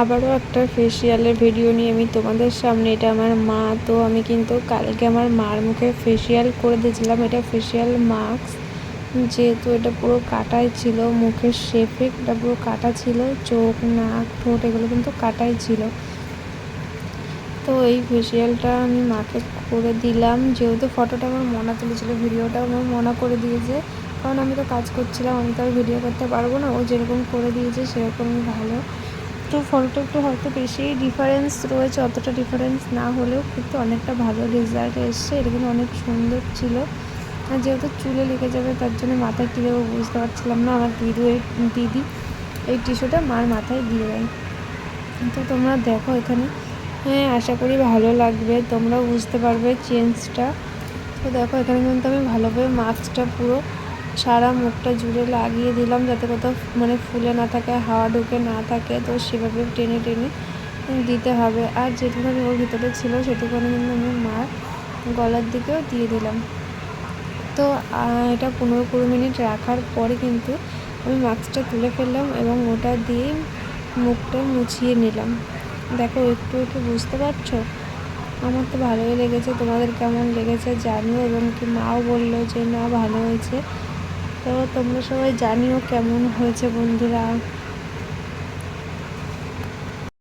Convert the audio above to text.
আবারও একটা ফেসিয়ালের ভিডিও নিয়ে আমি তোমাদের সামনে। এটা আমার মা, তো আমি কিন্তু কালকে আমার মার মুখে ফেসিয়াল করে দিয়েছিলাম। এটা ফেসিয়াল মাস্ক যেহেতু এটা পুরো কাটাই ছিল, মুখের শেপে এটা পুরো কাটা ছিল, চোখ, নাক, ঠোঁট, এগুলো কিন্তু কাটাই ছিল। তো এই ফেসিয়ালটা আমি মাকে করে দিলাম। যেহেতু ফটোটা আমার মনা তুলেছিল ভিডিওটা আমার মনা করে দিয়েছে। কারণ আমি তো কাজ করছিলাম, আমি তো আর ভিডিও করতে পারব না। ও যেরকম করে দিয়েছে, সেরকমই ভালো। তো ফটোটা একটু হয়তো বেশি ডিফারেন্স রয়েছে, অতটা ডিফারেন্স না হলেও কিন্তু অনেকটা ভালো রেজাল্ট এসছে। এটা কিন্তু অনেক সুন্দর ছিল। আর যেহেতু চুলে লেগে যাবে, তার জন্য মাথায় কী দেবো বুঝতে পারছিলাম না। আমার দিদি দিদি এই টিস্যুটা মার মাথায় দিয়ে দেয়। তো তোমরা দেখো এখানে। হ্যাঁ আশা করি ভালো লাগবে। তোমরাও বুঝতে পারবে চেঞ্জটা তো দেখো, এখানে কিন্তু আমি ভালোভাবে মাস্কটা পুরো সারা মুখটা জুড়ে লাগিয়ে দিলাম যাতে কোথাও মানে ফুলে না থাকে, হাওয়া ঢুকে না থাকে। তো সেভাবে টেনে টেনে দিতে হবে। আর যেটুখানি ওর ভিতরে ছিল সেটুখানি কিন্তু আমি মার গলার দিকেও দিয়ে দিলাম। তো এটা পনেরো কুড়ি মিনিট রাখার পরে কিন্তু আমি মাস্কটা তুলে ফেললাম এবং ওটা দিয়ে মুখটা মুছিয়ে নিলাম। দেখো, একটু একটু বুঝতে পারছ? আমার তো ভালোই লেগেছে। তোমাদের কেমন লেগেছে জানিও এবং কি মাও বলল যে, না, ভালো হয়েছে। তো তোমরা সবাই জানিও কেমন হয়েছে বন্ধুরা।